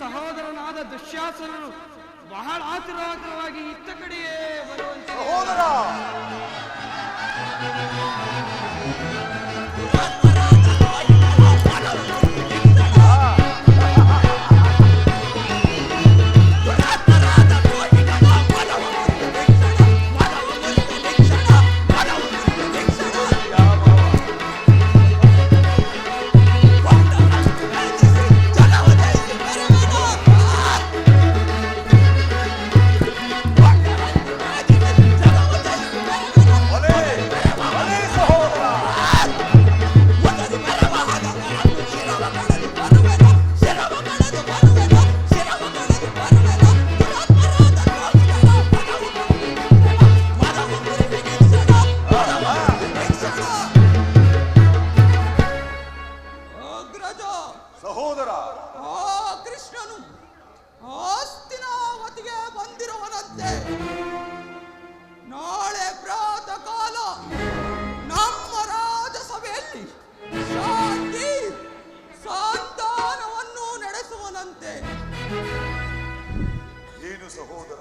ಸಹೋದರನಾದ ದುಶ್ಯಾಸನನು ಬಹಳ ಆತುರಾತುರವಾಗಿ ಇತ್ತ ಕಡೆಯೇ ಬರುವಂತೆ. ಸಹೋದರ. ಆ ಕೃಷ್ಣನು ಆಸ್ತಿನಾವತಿಗೆ ಬಂದಿರುವನಂತೆ. ನಾಳೆ ಪ್ರಾತ ಕಾಲ ನಮ್ಮ ರಾಜಸಭೆಯಲ್ಲಿ ಶಾಂತಿ ಸಂತಾನವನ್ನು ನಡೆಸುವನಂತೆ. ಏನು ಸಹೋದರ?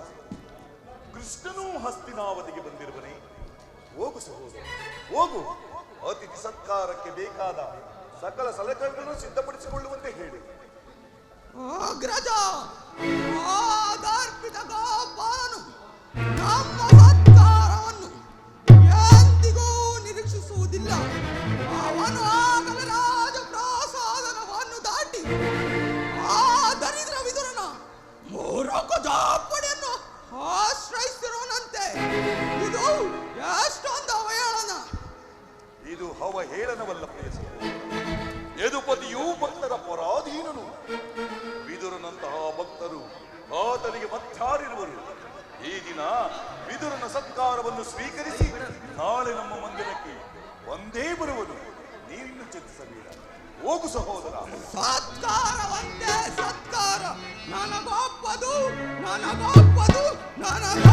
ಕೃಷ್ಣನೂ ಹಸ್ತಿನಾವತಿಗೆ ಬಂದಿರುವನೇ? ಹೋಗು ಸಹೋದರ ಹೋಗು. ಅತಿಥಿ ಸತ್ಕಾರಕ್ಕೆ ಬೇಕಾದ ಸಕಲ ಸಲಕರಣೆಗಳನ್ನು ಸಿದ್ಧಪಡಿಸಿಕೊಳ್ಳುವಂತೆ ಹೇಳಿ. ಅಗ್ರಜ ಆದರ್ಪಿತ ಗೋಪಾಲನು ನಮ್ಮ ಸತ್ಕಾರವನ್ನು ಎಂದಿಗೂ ನಿರೀಕ್ಷಿಸುವುದಿಲ್ಲ. ಅವನು ಆಗಲೇ ರಾಜಪ್ರಾಸಾದನವನ್ನು ದಾಟಿ ಆ ದರಿದ್ರ ವಿದುರನ ಮೂರೊಂಕು ಜಾಪಡಿಯನ್ನು ಆಶ್ರಯಿಸಿರುವನಂತೆ. ಇದು ಎಷ್ಟೊಂದು ಅವಹೇಳನ. ಇದು ಅವಹೇಳನವಲ್ಲ ಪ್ರಿಯ ಯದುಪತಿಯು ಭಕ್ತರ ಪರಾಧೀನನು. ವಿದುರನಂತಹ ಭಕ್ತರು ಆತನಿಗೆ ಮತ್ತಾರಿರುವರು. ಈ ದಿನ ವಿದುರನ ಸತ್ಕಾರವನ್ನು ಸ್ವೀಕರಿಸಿ ನಾಳೆ ನಮ್ಮ ಮಂದಿರಕ್ಕೆ ಒಂದೇ ಬರುವನು ನೀನು ಚಿಂತಿಸಬೇಡ. ಹೋಗು ಸಹೋದರ. ಸತ್ಕಾರವಂತೆ ಸತ್ಕಾರ. ನನಗೊಪ್ಪದು ನನಗೊಪ್ಪದು ನನಗೊಪ್ಪದು.